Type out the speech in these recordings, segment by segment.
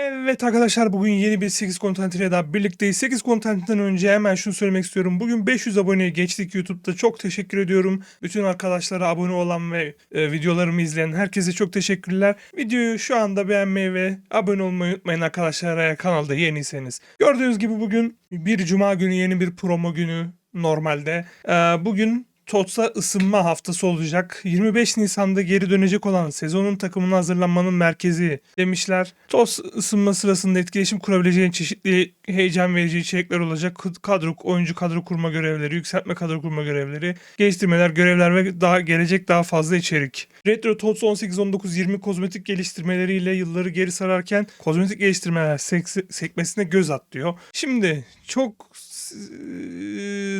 Evet arkadaşlar bugün yeni bir 8 content ile daha birlikteyiz. 8 contentten önce hemen şunu söylemek istiyorum. Bugün 500 aboneye geçtik YouTube'da. Çok teşekkür ediyorum. Bütün arkadaşlara abone olan ve e, videolarımı izleyen herkese çok teşekkürler. Videoyu şu anda beğenmeyi ve abone olmayı unutmayın arkadaşlar eğer kanalda yeniyseniz. Gördüğünüz gibi bugün bir cuma günü yeni bir promo günü normalde. E, bugün TOTS'a ısınma haftası olacak. 25 Nisan'da geri dönecek olan sezonun takımına hazırlanmanın merkezi demişler. TOTS ısınma sırasında etkileşim kurabileceğin çeşitli heyecan verici içerikler olacak. Kadro, oyuncu kadro kurma görevleri, yükseltme kadro kurma görevleri, geliştirmeler, görevler ve daha gelecek daha fazla içerik. Retro TOTS 18-19-20 kozmetik geliştirmeleriyle yılları geri sararken kozmetik geliştirmeler sek- sekmesine göz at diyor. Şimdi çok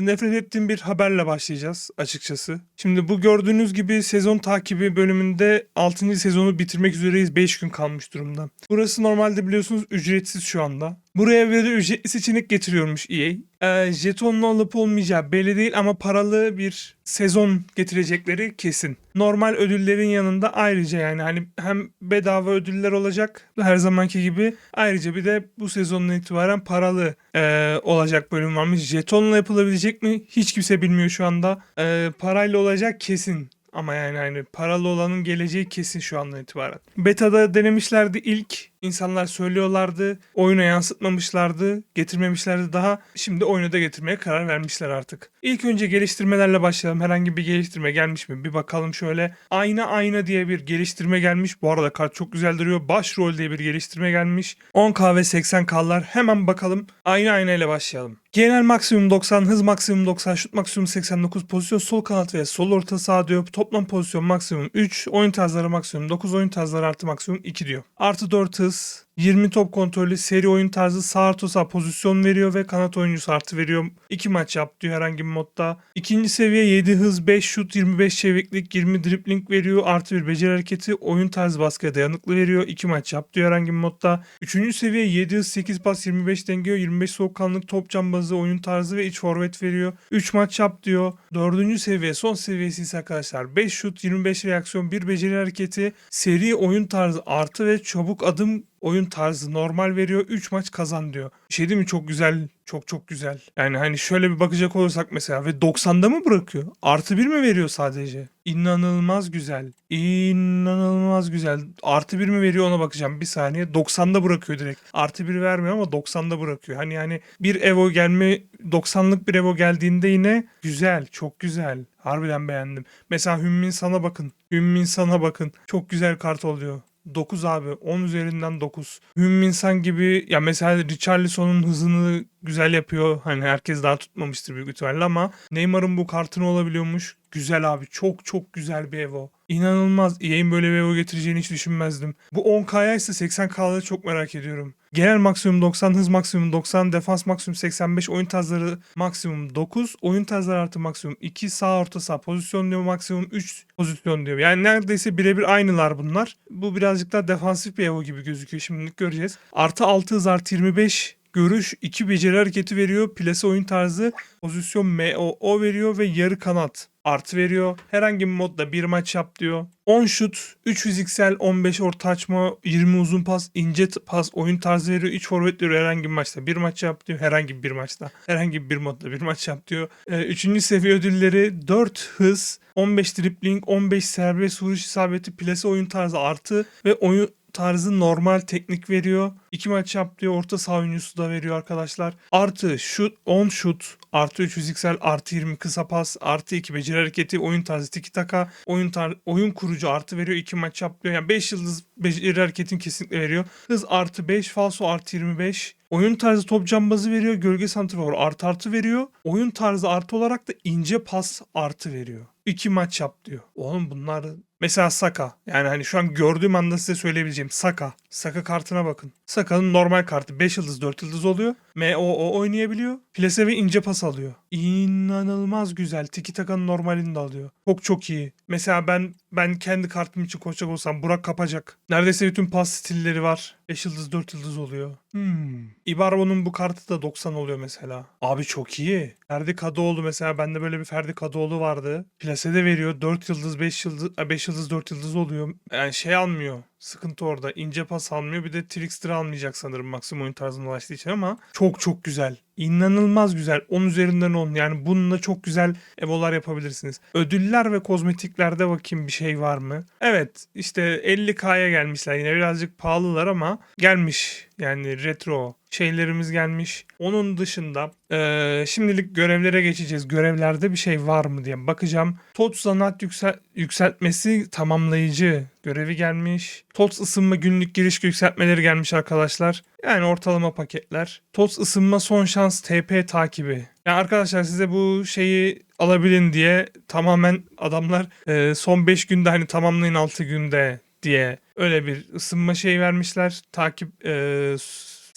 nefret ettiğim bir haberle başlayacağız açıkçası. Şimdi bu gördüğünüz gibi sezon takibi bölümünde 6. sezonu bitirmek üzereyiz. 5 gün kalmış durumda. Burası normalde biliyorsunuz ücretsiz şu anda. Buraya böyle ücretli seçenek getiriyormuş EA. Ee, jetonla olup olmayacağı belli değil ama paralı bir sezon getirecekleri kesin. Normal ödüllerin yanında ayrıca yani hani hem bedava ödüller olacak her zamanki gibi ayrıca bir de bu sezondan itibaren paralı e, olacak bölüm varmış. Jetonla yapılabilecek mi? Hiç kimse bilmiyor şu anda. E, parayla olacak kesin. Ama yani hani paralı olanın geleceği kesin şu andan itibaren. Beta'da denemişlerdi ilk. İnsanlar söylüyorlardı. Oyuna yansıtmamışlardı. Getirmemişlerdi daha. Şimdi oyuna da getirmeye karar vermişler artık. İlk önce geliştirmelerle başlayalım. Herhangi bir geliştirme gelmiş mi? Bir bakalım şöyle. Ayna ayna diye bir geliştirme gelmiş. Bu arada kart çok güzel duruyor. Başrol diye bir geliştirme gelmiş. 10k ve 80k'lar. Hemen bakalım. Ayna ayna ile başlayalım. Genel maksimum 90, hız maksimum 90, şut maksimum 89, pozisyon sol kanat ve sol orta saha diyor. Toplam pozisyon maksimum 3, oyun tarzları maksimum 9, oyun tarzları artı maksimum 2 diyor. Artı 4 hız, muitos 20 top kontrolü, seri oyun tarzı sağ artı sağ pozisyon veriyor ve kanat oyuncusu artı veriyor. 2 maç yap diyor herhangi bir modda. İkinci seviye 7 hız, 5 şut, 25 çeviklik, 20 dribling veriyor. Artı bir beceri hareketi, oyun tarzı baskıya dayanıklı veriyor. 2 maç yap diyor herhangi bir modda. Üçüncü seviye 7 hız, 8 pas, 25 denge, 25 soğukkanlık, top cambazı, oyun tarzı ve iç forvet veriyor. 3 maç yap diyor. Dördüncü seviye son seviyesi ise arkadaşlar 5 şut, 25 reaksiyon, 1 beceri hareketi, seri oyun tarzı artı ve çabuk adım oyun tarzı normal veriyor. 3 maç kazan diyor. Şey değil mi? Çok güzel. Çok çok güzel. Yani hani şöyle bir bakacak olursak mesela ve 90'da mı bırakıyor? Artı 1 mi veriyor sadece? İnanılmaz güzel. İnanılmaz güzel. Artı 1 mi veriyor ona bakacağım. Bir saniye. 90'da bırakıyor direkt. Artı 1 vermiyor ama 90'da bırakıyor. Hani yani bir Evo gelme 90'lık bir Evo geldiğinde yine güzel. Çok güzel. Harbiden beğendim. Mesela Hümmin sana bakın. Hümmin sana bakın. Çok güzel kart oluyor. 9 abi. 10 üzerinden 9. Hümminsan gibi ya mesela Richarlison'un hızını güzel yapıyor. Hani herkes daha tutmamıştır büyük ihtimalle ama Neymar'ın bu kartını olabiliyormuş. Güzel abi. Çok çok güzel bir Evo. İnanılmaz. EA'in böyle bir Evo getireceğini hiç düşünmezdim. Bu 10K'ya ise 80K'ları çok merak ediyorum. Genel maksimum 90, hız maksimum 90, defans maksimum 85, oyun tarzları maksimum 9, oyun tarzları artı maksimum 2, sağ orta sağ pozisyon diyor maksimum 3 pozisyon diyor. Yani neredeyse birebir aynılar bunlar. Bu birazcık daha defansif bir Evo gibi gözüküyor şimdilik göreceğiz. Artı 6 hız artı 25 görüş, 2 beceri hareketi veriyor. Plase oyun tarzı, pozisyon MOO veriyor ve yarı kanat artı veriyor. Herhangi bir modda bir maç yap diyor. 10 şut, 3 fiziksel, 15 orta açma, 20 uzun pas, ince pas, oyun tarzı veriyor. 3 forvet diyor herhangi bir maçta. Bir maç yap diyor. Herhangi bir maçta. Herhangi bir modda bir maç yap diyor. Ee, üçüncü seviye ödülleri 4 hız, 15 dribling, 15 serbest vuruş isabeti, plase oyun tarzı artı ve oyun tarzı normal teknik veriyor. 2 maç yap diyor. Orta saha oyuncusu da veriyor arkadaşlar. Artı şut 10 şut artı 3 fiziksel artı 20 kısa pas artı 2 beceri hareketi oyun tarzı tiki taka oyun tar oyun kurucu artı veriyor 2 maç yap diyor. Yani 5 yıldız beceri hareketini kesinlikle veriyor. Hız artı 5 falso artı 25 Oyun tarzı top cambazı veriyor. Gölge santrafor artı artı veriyor. Oyun tarzı artı olarak da ince pas artı veriyor. İki maç yap diyor. Oğlum bunlar mesela Saka. Yani hani şu an gördüğüm anda size söyleyebileceğim Saka. Saka kartına bakın. Saka'nın normal kartı 5 yıldız 4 yıldız oluyor. MOO oynayabiliyor. Plase ve ince pas alıyor. İnanılmaz güzel. Tiki Taka'nın normalini de alıyor. Çok çok iyi. Mesela ben ben kendi kartım için koşacak olsam Burak kapacak. Neredeyse bütün pas stilleri var. 5 yıldız 4 yıldız oluyor. Hmm. Ibarbo'nun bu kartı da 90 oluyor mesela. Abi çok iyi. Ferdi Kadıoğlu mesela bende böyle bir Ferdi Kadıoğlu vardı. Plase'de veriyor 4 yıldız 5 yıldız 5 yıldız 4 yıldız oluyor. Yani şey almıyor. Sıkıntı orada. İnce pas almıyor. Bir de Trickster almayacak sanırım maksimum oyun tarzına ulaştığı için ama çok çok güzel. İnanılmaz güzel. 10 üzerinden 10. Yani bununla çok güzel evolar yapabilirsiniz. Ödüller ve kozmetiklerde bakayım bir şey var mı? Evet işte 50k'ya gelmişler. Yine birazcık pahalılar ama gelmiş. Yani retro şeylerimiz gelmiş. Onun dışında eee, şimdilik görevlere geçeceğiz. Görevlerde bir şey var mı diye bakacağım. TOTS zanat yüksel yükseltmesi tamamlayıcı görevi gelmiş. TOTS ısınma günlük giriş yükseltmeleri gelmiş arkadaşlar. Yani ortalama paketler. TOTS ısınma son şans TP takibi. Yani arkadaşlar size bu şeyi alabilin diye tamamen adamlar e, son 5 günde hani tamamlayın 6 günde diye öyle bir ısınma şey vermişler. Takip e,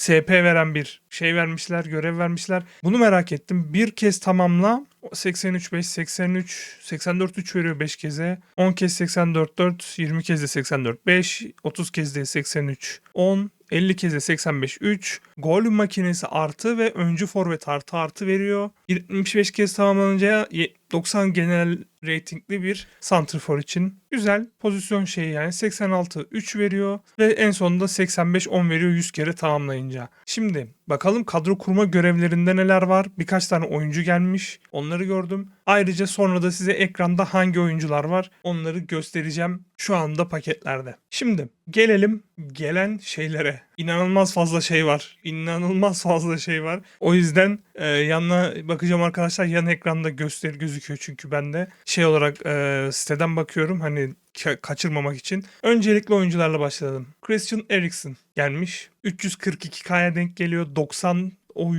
SP veren bir şey vermişler, görev vermişler. Bunu merak ettim. Bir kez tamamla 83 5 83 84 3 veriyor 5 keze. 10 kez 84 4, 20 kez de 84 5, 30 kez de 83 10, 50 kez de 85 3. Gol makinesi artı ve öncü forvet artı artı veriyor. 75 kez tamamlanınca 90 genel ratingli bir santrfor için. Güzel pozisyon şeyi yani 86 3 veriyor ve en sonunda 85 10 veriyor 100 kere tamamlayınca. Şimdi bakalım kadro kurma görevlerinde neler var? Birkaç tane oyuncu gelmiş. Onları gördüm. Ayrıca sonra da size ekranda hangi oyuncular var onları göstereceğim şu anda paketlerde. Şimdi gelelim gelen şeylere. İnanılmaz fazla şey var. İnanılmaz fazla şey var. O yüzden e, yanına bakacağım arkadaşlar. Yan ekranda göster gözüküyor çünkü ben de şey olarak e, siteden bakıyorum hani ka- kaçırmamak için. Öncelikle oyuncularla başlayalım. Christian Eriksen gelmiş. 342K'ya denk geliyor. 90 Oy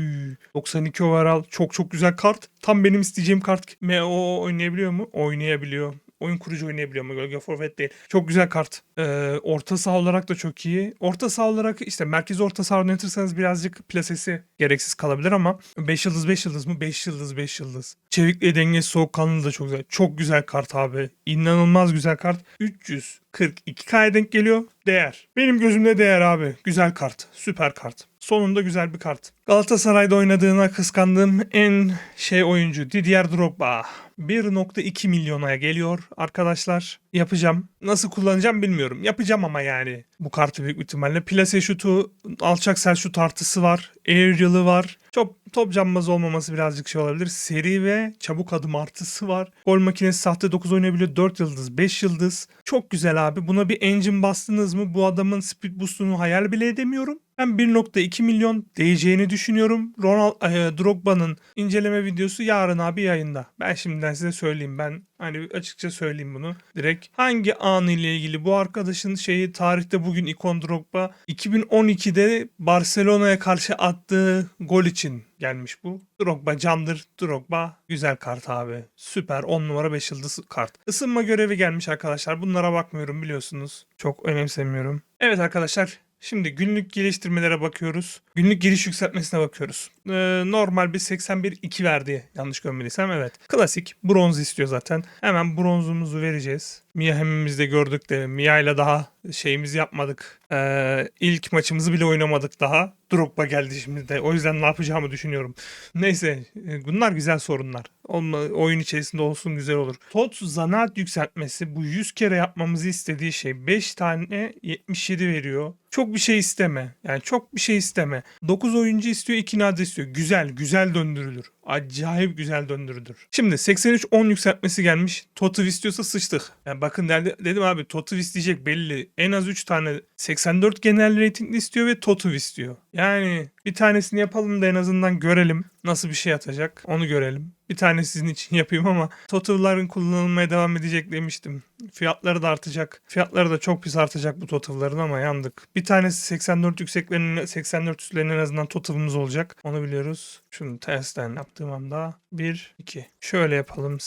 92 overall çok çok güzel kart. Tam benim isteyeceğim kart. MO oynayabiliyor mu? Oynayabiliyor. Oyun kurucu oynayabiliyor mu? Gölge forvet değil. Çok güzel kart. Ee, orta saha olarak da çok iyi. Orta saha olarak işte merkez orta saha oynatırsanız birazcık plasesi gereksiz kalabilir ama 5 yıldız 5 yıldız mı? 5 yıldız 5 yıldız. Çevikliği dengesi soğukkanlı da çok güzel. Çok güzel kart abi. İnanılmaz güzel kart. 342K'ya denk geliyor. Değer. Benim gözümde değer abi. Güzel kart. Süper kart. Sonunda güzel bir kart. Galatasaray'da oynadığına kıskandığım en şey oyuncu Didier Drogba. 1.2 milyona geliyor arkadaşlar. Yapacağım. Nasıl kullanacağım bilmiyorum. Yapacağım ama yani bu kartı büyük ihtimalle. Plase şutu, alçak sel şut artısı var. Aerial'ı var. Çok top cambaz olmaması birazcık şey olabilir. Seri ve çabuk adım artısı var. Gol makinesi sahte 9 oynayabiliyor. 4 yıldız, 5 yıldız. Çok güzel abi. Buna bir engine bastınız mı bu adamın speed boost'unu hayal bile edemiyorum. Ben 1.2 milyon değeceğini düşünüyorum. Ronald e, Drogba'nın inceleme videosu yarın abi yayında. Ben şimdiden size söyleyeyim. Ben hani açıkça söyleyeyim bunu. Direkt hangi anı ile ilgili bu arkadaşın şeyi tarihte bugün ikon Drogba 2012'de Barcelona'ya karşı attığı gol için gelmiş bu. Drogba candır. Drogba güzel kart abi. Süper 10 numara 5 yıldız kart. Isınma görevi gelmiş arkadaşlar. Bunlara bakmıyorum biliyorsunuz. Çok önemsemiyorum. Evet arkadaşlar Şimdi günlük geliştirmelere bakıyoruz. Günlük giriş yükseltmesine bakıyoruz. Ee, normal bir 81-2 verdi yanlış görmediysem evet. Klasik bronz istiyor zaten. Hemen bronzumuzu vereceğiz. Mia hemimizde gördük de Mia ile daha şeyimizi yapmadık. Ee, ilk maçımızı bile oynamadık daha. Drogba geldi şimdi de. O yüzden ne yapacağımı düşünüyorum. Neyse e, bunlar güzel sorunlar. Olma, oyun içerisinde olsun güzel olur. Tot zanaat yükseltmesi bu 100 kere yapmamızı istediği şey 5 tane 77 veriyor. Çok bir şey isteme. Yani çok bir şey isteme. 9 oyuncu istiyor 2 nadir istiyor. Güzel güzel döndürülür. Acayip güzel döndürülür. Şimdi 83-10 yükseltmesi gelmiş. Totu istiyorsa sıçtık. Yani bakın derdi, dedim abi Totu isteyecek belli. En az 3 tane 84 genel ratingli istiyor ve Totu istiyor. Yani bir tanesini yapalım da en azından görelim nasıl bir şey atacak. Onu görelim. Bir tane sizin için yapayım ama Total'ların kullanılmaya devam edecek demiştim. Fiyatları da artacak. Fiyatları da çok pis artacak bu Total'ların ama yandık. Bir tanesi 84 yükseklerinin 84 üstlerinin en azından Total'ımız olacak. Onu biliyoruz. Şunu tersten yaptığım anda 1 2. Şöyle yapalım.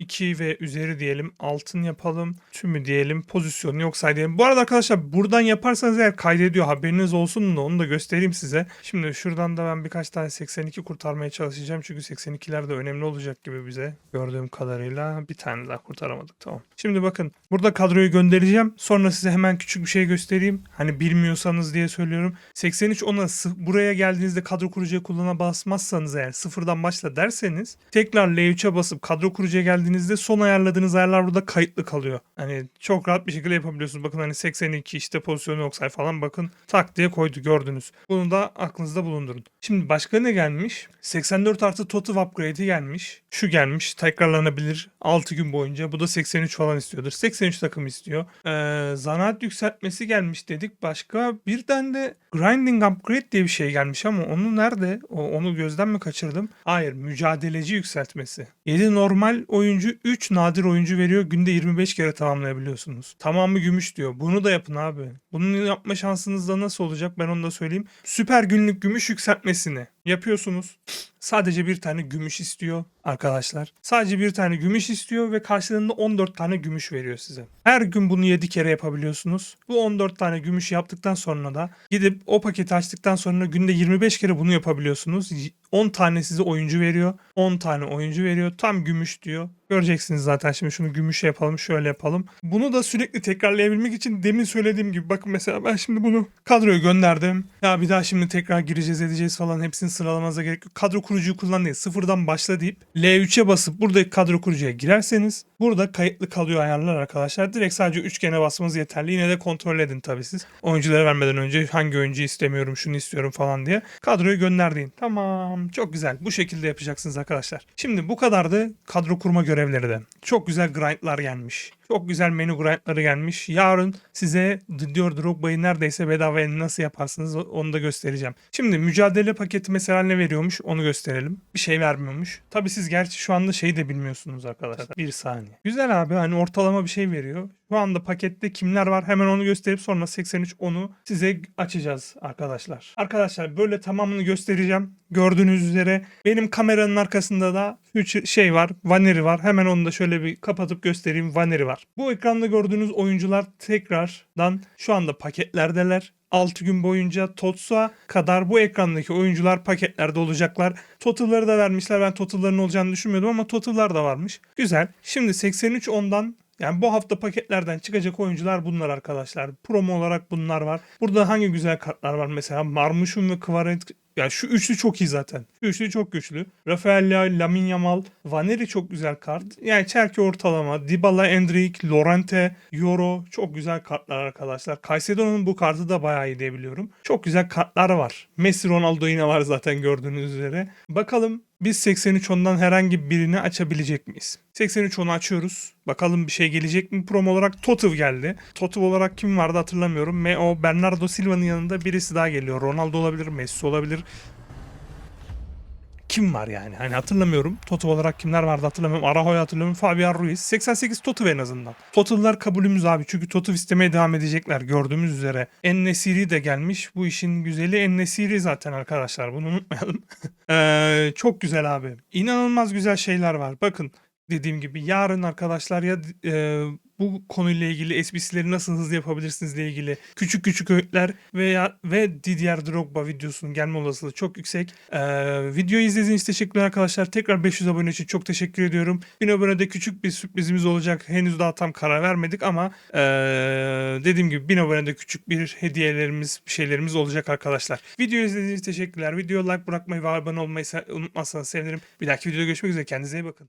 82 ve üzeri diyelim. Altın yapalım. Tümü diyelim. Pozisyonu yok say diyelim. Bu arada arkadaşlar buradan yaparsanız eğer kaydediyor. Haberiniz olsun da onu da göstereyim size. Şimdi şuradan da ben birkaç tane 82 kurtarmaya çalışacağım. Çünkü 82'ler de önemli olacak gibi bize. Gördüğüm kadarıyla bir tane daha kurtaramadık. Tamam. Şimdi bakın burada kadroyu göndereceğim. Sonra size hemen küçük bir şey göstereyim. Hani bilmiyorsanız diye söylüyorum. 83 ona buraya geldiğinizde kadro kurucuya kullana basmazsanız eğer sıfırdan başla derseniz tekrar L3'e basıp kadro kurucuya geldiğinizde son ayarladığınız ayarlar burada kayıtlı kalıyor. Hani çok rahat bir şekilde yapabiliyorsunuz. Bakın hani 82 işte pozisyonu yok say falan bakın tak diye koydu gördünüz. Bunu da aklınızda bulundurun. Şimdi başka ne gelmiş? 84 artı Totiv upgrade'i gelmiş. Şu gelmiş tekrarlanabilir 6 gün boyunca. Bu da 83 falan istiyordur. 83 takım istiyor. Ee, zanaat yükseltmesi gelmiş dedik. Başka birden de grinding upgrade diye bir şey gelmiş ama onu nerede? O, onu gözden mi kaçırdım? Hayır mücadeleci yükseltmesi. 7 normal oyuncu 3 nadir oyuncu veriyor. Günde 25 kere tamamlayabiliyorsunuz. Tamamı gümüş diyor. Bunu da yapın abi. Bunu yapma şansınız da nasıl olacak ben onu da söyleyeyim. Süper günlük gümüş yükseltmesini yapıyorsunuz. Sadece bir tane gümüş istiyor arkadaşlar. Sadece bir tane gümüş istiyor ve karşılığında 14 tane gümüş veriyor size. Her gün bunu 7 kere yapabiliyorsunuz. Bu 14 tane gümüş yaptıktan sonra da gidip o paketi açtıktan sonra günde 25 kere bunu yapabiliyorsunuz. 10 tane size oyuncu veriyor. 10 tane oyuncu veriyor. Tam gümüş diyor. Göreceksiniz zaten şimdi şunu gümüşe yapalım şöyle yapalım. Bunu da sürekli tekrarlayabilmek için demin söylediğim gibi bakın mesela ben şimdi bunu kadroya gönderdim. Ya bir daha şimdi tekrar gireceğiz edeceğiz falan hepsini sıralamanıza gerek yok. Kadro kurucuyu kullan değil sıfırdan başla deyip L3'e basıp buradaki kadro kurucuya girerseniz burada kayıtlı kalıyor ayarlar arkadaşlar. Direkt sadece üçgene basmanız yeterli. Yine de kontrol edin tabii siz. Oyunculara vermeden önce hangi oyuncu istemiyorum şunu istiyorum falan diye. Kadroyu gönderdiğin. Tamam çok güzel. Bu şekilde yapacaksınız arkadaşlar. Şimdi bu kadardı kadro kurma görevleri de. Çok güzel grindlar gelmiş. Çok güzel menü grindları gelmiş. Yarın size diyor Drogba'yı neredeyse bedavaya nasıl yaparsınız onu da göstereceğim. Şimdi mücadele paketi mesela ne veriyormuş onu gösterelim. Bir şey vermiyormuş. Tabi siz gerçi şu anda şeyi de bilmiyorsunuz arkadaşlar. Bir saniye. Güzel abi hani ortalama bir şey veriyor. Şu anda pakette kimler var hemen onu gösterip sonra 83 onu size açacağız arkadaşlar. Arkadaşlar böyle tamamını göstereceğim. Gördüğünüz üzere benim kameranın arkasında da 3 şey var. Vaneri var. Hemen onu da şöyle bir kapatıp göstereyim. Vaneri var. Bu ekranda gördüğünüz oyuncular tekrardan şu anda paketlerdeler. 6 gün boyunca Totsu'a kadar bu ekrandaki oyuncular paketlerde olacaklar. Total'ları da vermişler. Ben Total'ların olacağını düşünmüyordum ama Total'lar da varmış. Güzel. Şimdi 83 ondan yani bu hafta paketlerden çıkacak oyuncular bunlar arkadaşlar. Promo olarak bunlar var. Burada hangi güzel kartlar var mesela? Marmuşum ve Kvaret ya şu üçlü çok iyi zaten. Şu üçlü çok güçlü. Rafael Leao, Lamine Yamal, Vaneri çok güzel kart. Yani Çerki ortalama, Dybala, Endrick, Lorente, Euro çok güzel kartlar arkadaşlar. Caicedo'nun bu kartı da bayağı iyi diyebiliyorum. Çok güzel kartlar var. Messi, Ronaldo yine var zaten gördüğünüz üzere. Bakalım biz 83 ondan herhangi birini açabilecek miyiz? 83 onu açıyoruz. Bakalım bir şey gelecek mi? Promo olarak Totiv geldi. Totiv olarak kim vardı hatırlamıyorum. Meo, Bernardo Silva'nın yanında birisi daha geliyor. Ronaldo olabilir, Messi olabilir. Kim var yani? Hani hatırlamıyorum. Total olarak kimler vardı hatırlamıyorum. Araho'yu hatırlamıyorum. Fabian Ruiz. 88 Total en azından. Total'lar kabulümüz abi. Çünkü Total istemeye devam edecekler gördüğümüz üzere. En Nesiri de gelmiş. Bu işin güzeli En Nesiri zaten arkadaşlar. Bunu unutmayalım. Ee, çok güzel abi. İnanılmaz güzel şeyler var. Bakın dediğim gibi yarın arkadaşlar ya e, bu konuyla ilgili SBC'leri nasıl hızlı yapabilirsinizle ilgili küçük küçük öğütler veya ve Didier Drogba videosunun gelme olasılığı çok yüksek. Ee, videoyu izlediğiniz için teşekkürler arkadaşlar. Tekrar 500 abone için çok teşekkür ediyorum. 1000 abonede küçük bir sürprizimiz olacak. Henüz daha tam karar vermedik ama ee, dediğim gibi 1000 abonede küçük bir hediyelerimiz, bir şeylerimiz olacak arkadaşlar. Videoyu izlediğiniz için teşekkürler. Video like bırakmayı ve abone olmayı unutmazsanız sevinirim. Bir dahaki videoda görüşmek üzere. Kendinize iyi bakın.